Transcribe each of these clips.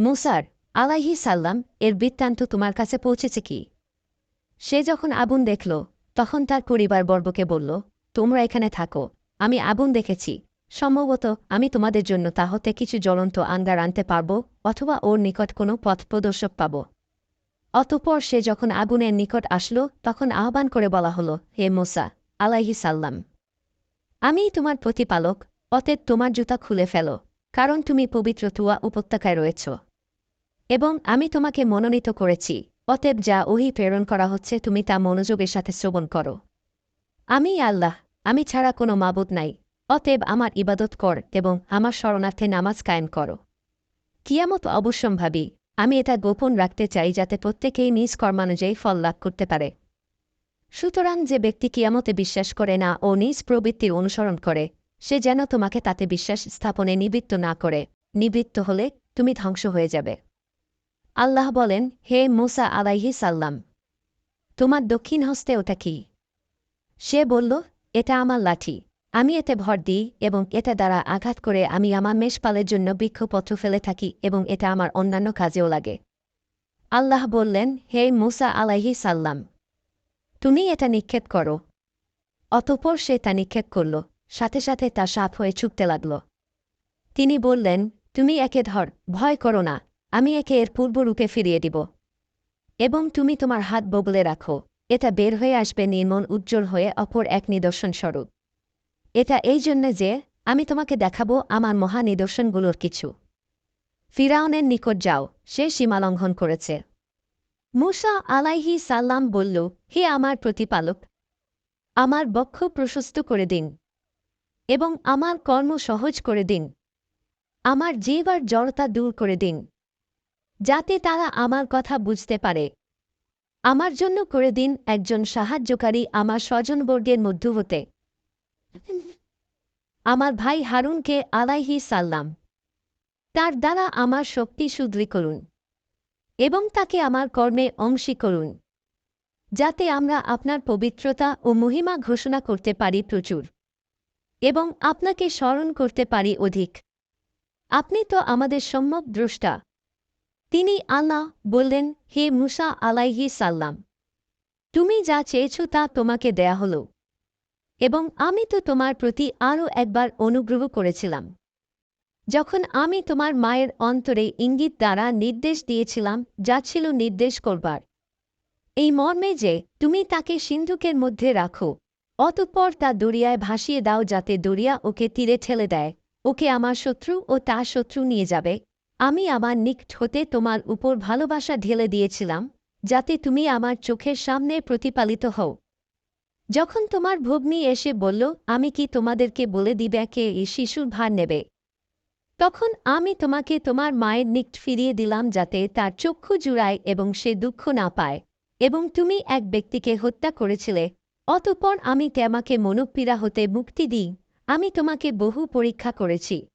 মুসার আলাইহি সাল্লাম এর বৃত্তান্ত তোমার কাছে পৌঁছেছে কি? সে যখন আগুন দেখল, তখন তার পরিবার বর্বকে বলল, তোমরা এখানে থাকো, আমি আগুন দেখেছি। সম্ভবত আমি তোমাদের জন্য তা হতে কিছু জ্বলন্ত আঙ্গার আনতে পারব অথবা ওর নিকট কোনো পথ প্রদর্শক পাব। অতঃপর সে যখন আগুনের নিকট আসল, তখন আহ্বান করে বলা হল, হে মোসা আলাইহি সাল্লাম আমি তোমার প্রতিপালক, অতএব তোমার জুতা খুলে ফেলো, কারণ তুমি পবিত্র তুয়া উপত্যকায় রয়েছ। এবং আমি তোমাকে মনোনীত করেছি, অতএব যা ওহি প্রেরণ করা হচ্ছে তুমি তা মনোযোগের সাথে শ্রবণ করো। আমি আল্লাহ, আমি ছাড়া কোনো মাবুদ নাই, অতএব আমার ইবাদত কর এবং আমার শরণার্থে নামাজ কায়েম করো। কিয়ামত অবশ্যম্ভাবী, আমি এটা গোপন রাখতে চাই যাতে প্রত্যেকেই নিজ কর্মানুযায়ী ফল লাভ করতে পারে। সুতরাং যে ব্যক্তি কিয়ামতে বিশ্বাস করে না ও নিজ প্রবৃত্তির অনুসরণ করে, সে যেন তোমাকে তাতে বিশ্বাস স্থাপনে নিবৃত্ত না করে, নিবৃত্ত হলে তুমি ধ্বংস হয়ে যাবে। আল্লাহ বলেন, হে মুসা আলাইহি সাল্লাম, তোমার দক্ষিণ হস্তে ওটা কি? সে বলল, এটা আমার লাঠি। আমি এতে ভর দিই এবং এটা দ্বারা আঘাত করে আমি আমার মেষপালের জন্য বৃক্ষপত্র ফেলে থাকি এবং এটা আমার অন্যান্য কাজেও লাগে। আল্লাহ বললেন, হে মুসা আলাইহি সাল্লাম, তুমি এটা নিক্ষেপ করো। অতপর সে তা নিক্ষেপ করল, সাথে সাথে তা সাপ হয়ে ছুটতে লাগল। তিনি বললেন, তুমি একে ধর, ভয় করো না। আমি একে এর পূর্বরূপে ফিরিয়ে দিব। এবং তুমি তোমার হাত বগলে রাখো। এটা বের হয়ে আসবে নির্মল উজ্জ্বল হয়ে অপর এক নিদর্শন স্বরূপ। এটা এই জন্য যে আমি তোমাকে দেখাবো আমার মহা নিদর্শনগুলোর কিছু। ফিরাউনের নিকট যাও, সে সীমালঙ্ঘন করেছে। মুসা আলাইহি সাল্লাম বলল, হে আমার প্রতিপালক, আমার বক্ষ প্রশস্ত করে দিন এবং আমার কর্ম সহজ করে দিন। আমার জীবার জড়তা দূর করে দিন। যাতে তারা আমার কথা বুঝতে পারে। আমার জন্য করে দিন একজন সাহায্যকারী আমার স্বজনবর্গের মধ্য হতে আমার ভাই হারুনকে আলাইহি সাল্লাম। তার দ্বারা আমার শক্তি সুদৃঢ় করুন এবং তাকে আমার কর্মে অংশী করুন, যাতে আমরা আপনার পবিত্রতা ও মহিমা ঘোষণা করতে পারি প্রচুর এবং আপনাকে স্মরণ করতে পারি অধিক। আপনি তো আমাদের সম্যক দ্রষ্টা। তিনি আল্লাহ বললেন, হে মুসা আলাইহি সাল্লাম, তুমি যা চেয়েছ তা তোমাকে দেয়া হল এবং আমি তো তোমার প্রতি আরও একবার অনুগ্রহ করেছিলাম। যখন আমি তোমার মায়ের অন্তরে ইঙ্গিত দ্বারা নির্দেশ দিয়েছিলাম, যা ছিল নির্দেশ করবার, এই মর্মে যে তুমি তাকে সিন্ধুকের মধ্যে রাখো, অতঃপর তা দরিয়ায় ভাসিয়ে দাও যাতে দরিয়া ওকে তীরে ঠেলে দেয়, ওকে আমার শত্রু ও তার শত্রু নিয়ে যাবে। আমি আমার নিকট হতে তোমার উপর ভালোবাসা ঢেলে দিয়েছিলাম, যাতে তুমি আমার চোখের সামনে প্রতিপালিত হও। যখন তোমার ভগ্নী এসে বলল, আমি কি তোমাদেরকে বলে দিবে কে এই শিশুর ভার নেবে? তখন আমি তোমাকে তোমার মায়ের নিকট ফিরিয়ে দিলাম যাতে তার চক্ষু জুড়ায় এবং সে দুঃখ না পায়। এবং তুমি এক ব্যক্তিকে হত্যা করেছিলে, অতপর আমি তেমাকে মনোপীড়া হতে মুক্তি দিই। আমি তোমাকে বহু পরীক্ষা করেছি।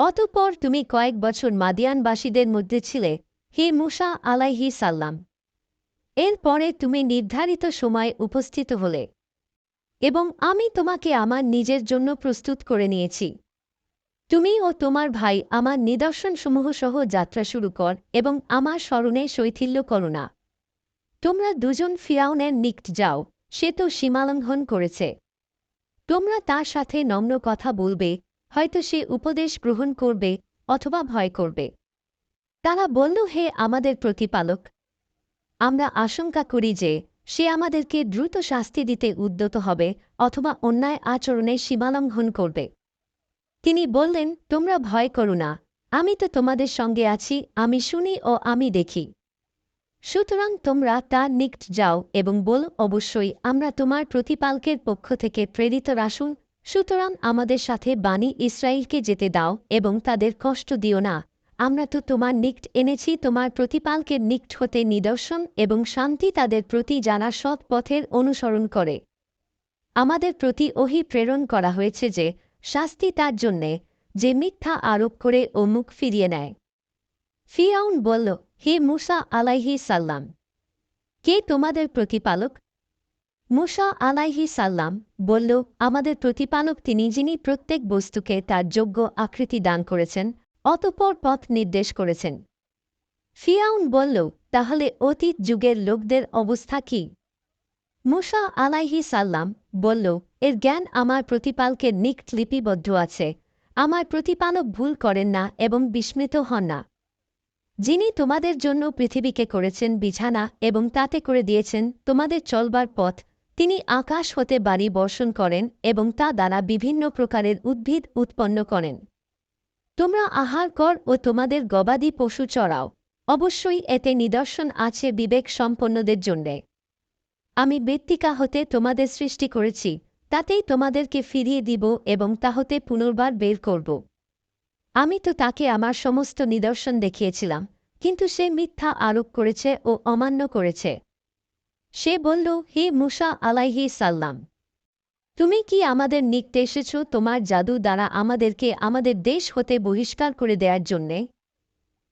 অতপর তুমি কয়েক বছর মাদিয়ানবাসীদের মধ্যে ছিলে, হে মুসা আলাইহি সাল্লাম। এরপরে তুমি নির্ধারিত সময় উপস্থিত হলে। এবং আমি তোমাকে আমার নিজের জন্য প্রস্তুত করে নিয়েছি। তুমি ও তোমার ভাই আমার নিদর্শনসমূহ সহ যাত্রা শুরু কর এবং আমার স্মরণে শৈথিল্য করো না। তোমরা দুজন ফিরাউনের নিকট যাও, সে তো সীমালঙ্ঘন করেছে। তোমরা তার সাথে নম্র কথা বলবে হয়তো সে উপদেশ গ্রহণ করবে অথবা ভয় করবে। তারা বলল, হে আমাদের প্রতিপালক, আমরা আশঙ্কা করি যে সে আমাদেরকে দ্রুত শাস্তি দিতে উদ্যত হবে অথবা অন্যায় আচরণে সীমালঙ্ঘন করবে। তিনি বললেন, তোমরা ভয় করো না, আমি তো তোমাদের সঙ্গে আছি, আমি শুনি ও আমি দেখি। সুতরাং তোমরা তা নিকট যাও এবং বল, অবশ্যই আমরা তোমার প্রতিপালকের পক্ষ থেকে প্রেরিত রাসুন সুতরাং আমাদের সাথে বাণী ইসরায়েলকে যেতে দাও এবং তাদের কষ্ট দিও না। আমরা তো তোমার নিকট এনেছি তোমার প্রতিপালকের নিকট হতে নিদর্শন এবং শান্তি তাদের প্রতি জানা সৎ পথের অনুসরণ করে। আমাদের প্রতি ওহি প্রেরণ করা হয়েছে যে, শাস্তি তার জন্যে, যে মিথ্যা আরোপ করে ও মুখ ফিরিয়ে নেয়। ফিয়াউন বলল, হে মুসা আলাইহি সাল্লাম কে তোমাদের প্রতিপালক? মুসা আলাইহি সাল্লাম বলল, আমাদের প্রতিপালক তিনি যিনি প্রত্যেক বস্তুকে তার যোগ্য আকৃতি দান করেছেন, অতপর পথ নির্দেশ করেছেন। ফিয়াউন বলল, তাহলে অতীত যুগের লোকদের অবস্থা কি? মুসা আলাইহি সাল্লাম বলল, এর জ্ঞান আমার প্রতিপালকে নিকট লিপিবদ্ধ আছে। আমার প্রতিপালক ভুল করেন না এবং বিস্মিত হন না। যিনি তোমাদের জন্য পৃথিবীকে করেছেন বিছানা এবং তাতে করে দিয়েছেন তোমাদের চলবার পথ তিনি আকাশ হতে বাড়ি বর্ষণ করেন এবং তা দ্বারা বিভিন্ন প্রকারের উদ্ভিদ উৎপন্ন করেন। তোমরা আহার কর ও তোমাদের গবাদি পশু চড়াও। অবশ্যই এতে নিদর্শন আছে বিবেক সম্পন্নদের জন্যে। আমি বৃত্তিকা হতে তোমাদের সৃষ্টি করেছি, তাতেই তোমাদেরকে ফিরিয়ে দিব এবং তা হতে পুনর্বার বের করব। আমি তো তাকে আমার সমস্ত নিদর্শন দেখিয়েছিলাম, কিন্তু সে মিথ্যা আরোপ করেছে ও অমান্য করেছে। সে বলল, হে মুসা আলাইহি সাল্লাম, তুমি কি আমাদের নিকটে এসেছ তোমার জাদু দ্বারা আমাদেরকে আমাদের দেশ হতে বহিষ্কার করে দেওয়ার জন্যে?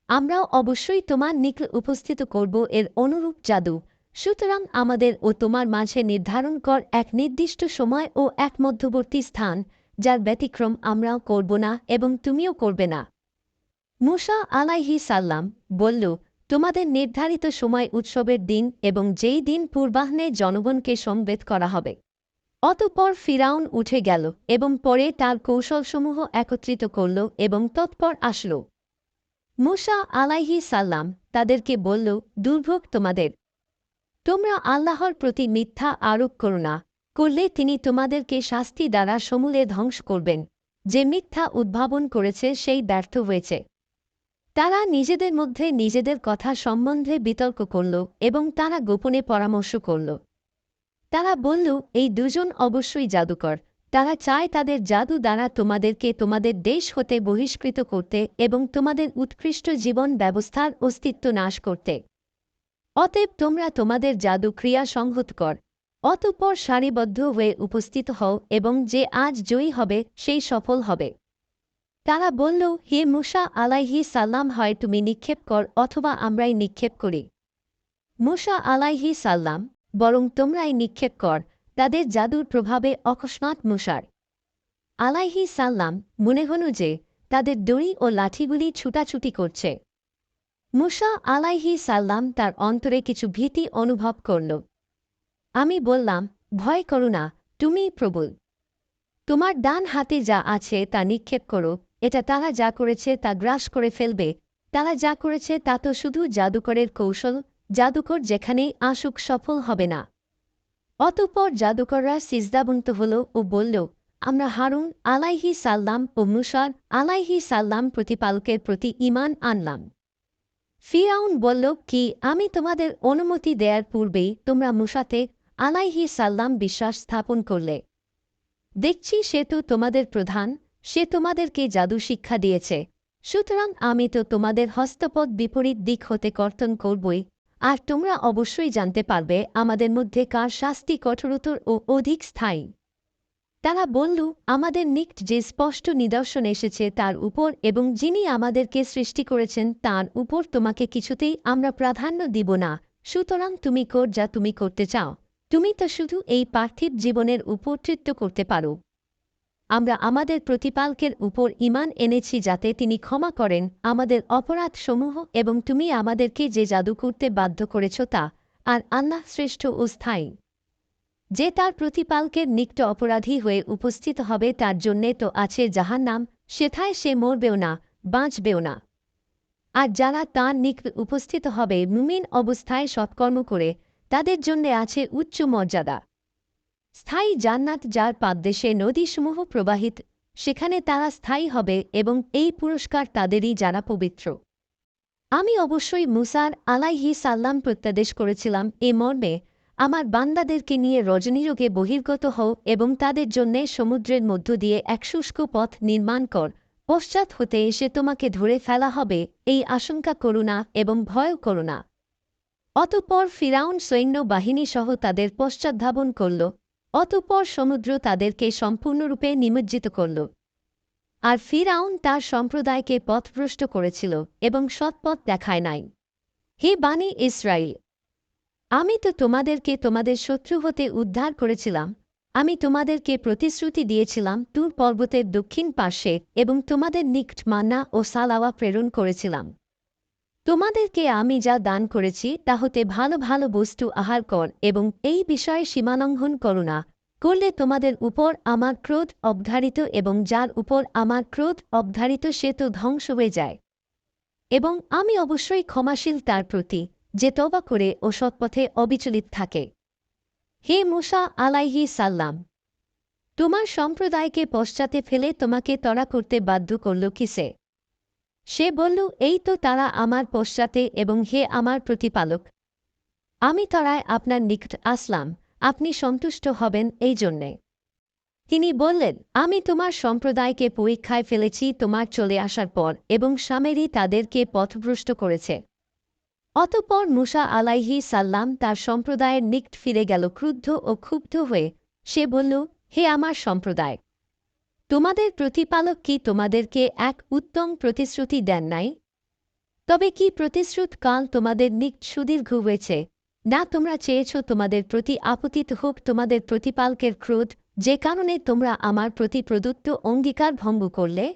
আমরাও অবশ্যই তোমার নিকট উপস্থিত করব এর অনুরূপ জাদু। সুতরাং আমাদের ও তোমার মাঝে নির্ধারণ কর এক নির্দিষ্ট সময় ও এক মধ্যবর্তী স্থান, যার ব্যতিক্রম আমরাও করব না এবং তুমিও করবে না। মুসা আলাইহি সাল্লাম বলল তোমাদের নির্ধারিত সময় উৎসবের দিন এবং যেই দিন পূর্বাহ্নে জনগণকে সমবেত করা হবে। অতঃপর ফিরাউন উঠে গেল এবং পরে তার কৌশলসমূহ একত্রিত করল এবং তৎপর আসল। মুসা আলাইহি সাল্লাম তাদেরকে বলল, দুর্ভোগ তোমাদের। তোমরা আল্লাহর প্রতি মিথ্যা আরোপ করো না। করলে তিনি তোমাদেরকে শাস্তি দ্বারা সমূলে ধ্বংস করবেন। যে মিথ্যা উদ্ভাবন করেছে সেই ব্যর্থ হয়েছে। তারা নিজেদের মধ্যে নিজেদের কথা সম্বন্ধে বিতর্ক করল এবং তারা গোপনে পরামর্শ করল। তারা বলল, এই দুজন অবশ্যই জাদুকর। তারা চায় তাদের জাদু দ্বারা তোমাদেরকে তোমাদের দেশ হতে বহিষ্কৃত করতে এবং তোমাদের উৎকৃষ্ট জীবন ব্যবস্থার অস্তিত্ব নাশ করতে। অতএব তোমরা তোমাদের জাদু ক্রিয়া সংহত কর। অতঃপর সারিবদ্ধ হয়ে উপস্থিত হও এবং যে আজ জয়ী হবে, সেই সফল হবে। তারা বলল, হে মুসা, আলাইহি সাল্লাম হয় তুমি নিক্ষেপ কর অথবা আমরাই নিক্ষেপ করি। মুসা আলাইহি সাল্লাম, বরং তোমরাই নিক্ষেপ কর, তাদের জাদুর প্রভাবে অকস্মাৎ মুসার। আলাইহি সাল্লাম মনে হল যে, তাদের দড়ি ও লাঠিগুলি ছুটাছুটি করছে। মুসা আলাইহি সাল্লাম তার অন্তরে কিছু ভীতি অনুভব করল। আমি বললাম, ভয় করো না তুমি প্রবল। তোমার ডান হাতে যা আছে তা নিক্ষেপ করো এটা তারা যা করেছে তা গ্রাস করে ফেলবে। তারা যা করেছে তা তো শুধু জাদুকরের কৌশল, জাদুকর যেখানেই আসুক সফল হবে না। অতঃপর জাদুকররা সিজদাবন্ত হল ও বলল, আমরা হারুন আলাইহি সাল্লাম ও মুসার আলাইহি সাল্লাম প্রতিপালকের প্রতি ইমান আনলাম। ফিরাউন বলল, কি, আমি তোমাদের অনুমতি দেয়ার পূর্বেই তোমরা মুসাতে আলাইহি সাল্লাম বিশ্বাস স্থাপন করলে। দেখছি সে তো তোমাদের প্রধান সে তোমাদেরকে জাদু শিক্ষা দিয়েছে। সুতরাং আমি তো তোমাদের হস্তপদ বিপরীত দিক হতে কর্তন করবই, আর তোমরা অবশ্যই জানতে পারবে আমাদের মধ্যে কার শাস্তি কঠোরতর ও অধিক স্থায়ী। তারা বলল, আমাদের নিকট যে স্পষ্ট নিদর্শন এসেছে তার উপর এবং যিনি আমাদেরকে সৃষ্টি করেছেন তার উপর তোমাকে কিছুতেই আমরা প্রাধান্য দিব না। সুতরাং তুমি কর যা তুমি করতে চাও। তুমি তো শুধু এই পার্থিব জীবনের উপকৃত্য করতে পারো। আমরা আমাদের প্রতিপালকের উপর ইমান এনেছি যাতে তিনি ক্ষমা করেন, আমাদের অপরাধসমূহ এবং তুমি আমাদেরকে যে জাদু করতে বাধ্য করেছ তা, আর আল্লাহ শ্রেষ্ঠ ও স্থায়ী। যে তার প্রতিপালকের নিকট অপরাধী হয়ে উপস্থিত হবে তার জন্যে তো আছে যাহার নাম সেথায় সে মরবেও না, বাঁচবেও না। আর যারা তাঁর নিকট উপস্থিত হবে মুমিন অবস্থায় সৎকর্ম করে, তাদের জন্যে আছে উচ্চ মর্যাদা। স্থায়ী জান্নাত যার পাদদেশে নদীসমূহ প্রবাহিত, সেখানে তারা স্থায়ী হবে এবং এই পুরস্কার তাদেরই যারা পবিত্র। আমি অবশ্যই মুসার আলাইহি সাল্লাম প্রত্যাদেশ করেছিলাম এ মর্মে, আমার বান্দাদেরকে নিয়ে রজনীরোগে বহির্গত হও এবং তাদের জন্যে সমুদ্রের মধ্য দিয়ে এক শুষ্ক পথ নির্মাণ কর, পশ্চাৎ হতে এসে তোমাকে ধরে ফেলা হবে, এই আশঙ্কা করো না এবং ভয় করো না। অতঃপর ফিরাউন সৈন্য বাহিনীসহ তাদের পশ্চাদ্ধাবন করল। অতঃপর সমুদ্র তাদেরকে সম্পূর্ণরূপে নিমজ্জিত করল। আর ফিরাউন তার সম্প্রদায়কে পথভ্রষ্ট করেছিল এবং সৎপথ দেখায় নাই। হে বাণী ইসরায়েল আমি তো তোমাদেরকে তোমাদের শত্রু হতে উদ্ধার করেছিলাম। আমি তোমাদেরকে প্রতিশ্রুতি দিয়েছিলাম তুর পর্বতের দক্ষিণ পার্শ্বে এবং তোমাদের নিকট মান্না ও সালাওয়া প্রেরণ করেছিলাম। তোমাদেরকে আমি যা দান করেছি, তা হতে ভালো ভালো বস্তু আহার কর এবং এই বিষয়ে সীমালঙ্ঘন করো না। করলে তোমাদের উপর আমার ক্রোধ অবধারিত এবং যার উপর আমার ক্রোধ অবধারিত সে তো ধ্বংস হয়ে যায়। এবং আমি অবশ্যই ক্ষমাশীল তার প্রতি, যে তবা করে ও সৎপথে অবিচলিত থাকে। হে মুসা আলাইহি সাল্লাম! তোমার সম্প্রদায়কে পশ্চাতে ফেলে তোমাকে তড়া করতে বাধ্য করল কিসে? সে বলল, এই তো তারা আমার পশ্চাতে এবং হে আমার প্রতিপালক। আমি তারায় আপনার নিকট আসলাম, আপনি সন্তুষ্ট হবেন এই জন্যে। তিনি বললেন, আমি তোমার সম্প্রদায়কে পরীক্ষায় ফেলেছি, তোমার চলে আসার পর, এবং স্বামেরই তাদেরকে পথভ্রষ্ট করেছে। অতঃপর মুসা আলাইহি সাল্লাম তার সম্প্রদায়ের নিকট ফিরে গেল, ক্রুদ্ধ ও ক্ষুব্ধ হয়ে। সে বলল, হে আমার সম্প্রদায় তোমাদের প্রতিপালক কি তোমাদেরকে এক উত্তম প্রতিশ্রুতি দেন নাই? তবে কি প্রতিশ্রুত কাল তোমাদের নিকট সুদীর্ঘ হয়েছে? না তোমরা চেয়েছ তোমাদের প্রতি আপতিত হোক তোমাদের প্রতিপালকের ক্রোধ, যে কারণে তোমরা আমার প্রতি প্রদত্ত অঙ্গীকার ভঙ্গ করলে?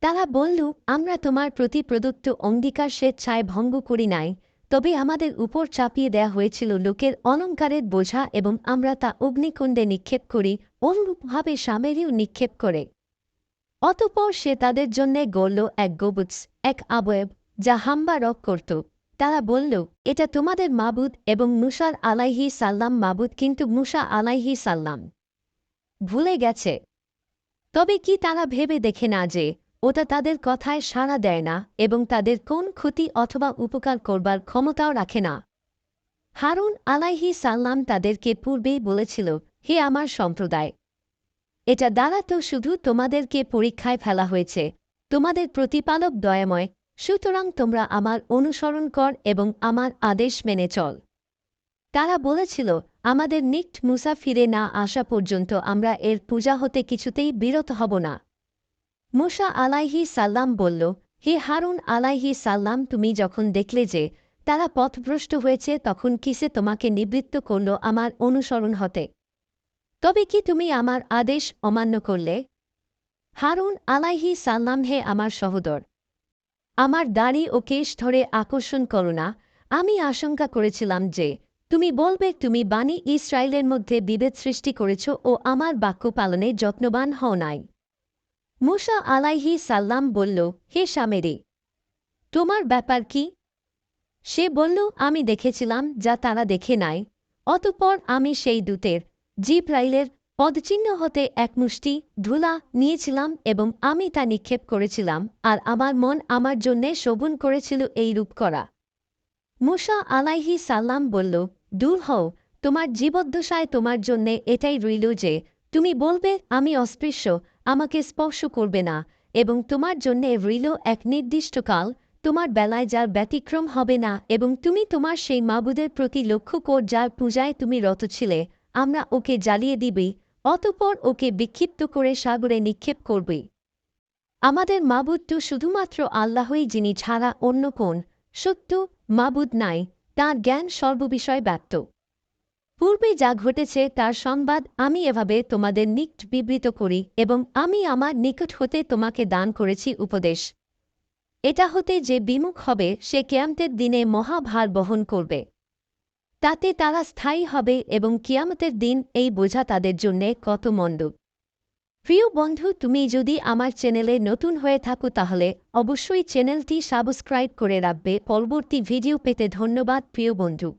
তারা বলল, আমরা তোমার প্রতি প্রদত্ত অঙ্গীকার স্বেচ্ছায় ভঙ্গ করি নাই। তবে আমাদের উপর চাপিয়ে দেয়া হয়েছিল লোকের অলঙ্কারের বোঝা এবং আমরা তা অগ্নিকুণ্ডে নিক্ষেপ করি, অনুরূপভাবে সামেরিও নিক্ষেপ করে। অতপর সে তাদের জন্যে গড়ল এক গোবুৎস, এক আবয়ব, যা হাম্বা রক করত। তারা বলল, এটা তোমাদের মাবুদ এবং মুসার আলাইহি সাল্লাম মাবুদ, কিন্তু মুসা আলাইহি সাল্লাম। ভুলে গেছে। তবে কি তারা ভেবে দেখে না যে ওটা তাদের কথায় সাড়া দেয় না এবং তাদের কোন ক্ষতি অথবা উপকার করবার ক্ষমতাও রাখে না। হারুন আলাইহি সাল্লাম তাদেরকে পূর্বেই বলেছিল, হে আমার সম্প্রদায়, এটা দ্বারা তো শুধু তোমাদেরকে পরীক্ষায় ফেলা হয়েছে, তোমাদের প্রতিপালক দয়াময়, সুতরাং তোমরা আমার অনুসরণ কর এবং আমার আদেশ মেনে চল। তারা বলেছিল, আমাদের নিকট মুসা ফিরে না আসা পর্যন্ত আমরা এর পূজা হতে কিছুতেই বিরত হব না। মুসা আলাইহি সাল্লাম বলল, হে হারুন আলাইহি সাল্লাম, তুমি যখন দেখলে যে তারা পথভ্রষ্ট হয়েছে, তখন কিসে তোমাকে নিবৃত্ত করল আমার অনুসরণ হতে? তবে কি তুমি আমার আদেশ অমান্য করলে? হারুন আলাইহি সাল্লাম, হে আমার সহোদর! আমার দাড়ি ও কেশ ধরে আকর্ষণ করো না। আমি আশঙ্কা করেছিলাম যে তুমি বলবে, তুমি বাণী ইসরায়েলের মধ্যে বিভেদ সৃষ্টি করেছ ও আমার বাক্য পালনে যত্নবান হও নাই। মুসা আলাইহি সাল্লাম বলল, হে সামেরে, তোমার ব্যাপার কি? সে বলল, আমি দেখেছিলাম যা তারা দেখে নাই, অতঃপর আমি সেই দূতের, জিব্রাইলের পদচিহ্ন হতে এক মুষ্টি ধুলা নিয়েছিলাম এবং আমি তা নিক্ষেপ করেছিলাম, আর আমার মন আমার জন্যে শোভন করেছিল এই রূপ করা। মুসা আলাইহি সাল্লাম বলল, দূর হও, তোমার জীবদ্দশায় তোমার জন্যে এটাই রইল যে, তুমি বলবে, আমি অস্পৃশ্য আমাকে স্পর্শ করবে না, এবং তোমার জন্যে রইল এক নির্দিষ্ট কাল, তোমার বেলায় যার ব্যতিক্রম হবে না, এবং তুমি তোমার সেই মাবুদের প্রতি লক্ষ্য কর যার পূজায় তুমি রত ছিলে, আমরা ওকে জ্বালিয়ে দিবি, অতপর ওকে বিক্ষিপ্ত করে সাগরে নিক্ষেপ করবে। আমাদের মাবুদ তো শুধুমাত্র আল্লাহই যিনি ছাড়া অন্য কোন, সত্য মাবুদ নাই, তাঁর জ্ঞান সর্ববিষয় ব্যক্ত। পূর্বে যা ঘটেছে, তার সংবাদ আমি এভাবে তোমাদের নিকট বিবৃত করি এবং আমি আমার নিকট হতে তোমাকে দান করেছি উপদেশ। এটা হতে যে বিমুখ হবে, সে কেয়ামতের দিনে মহাভার বহন করবে। তাতে তারা স্থায়ী হবে এবং কিয়ামতের দিন এই বোঝা তাদের জন্যে কত মন্দ। প্রিয় বন্ধু, তুমি যদি আমার চ্যানেলে নতুন হয়ে থাকো তাহলে অবশ্যই চ্যানেলটি সাবস্ক্রাইব করে রাখবে। পরবর্তী ভিডিও পেতে ধন্যবাদ, প্রিয় বন্ধু।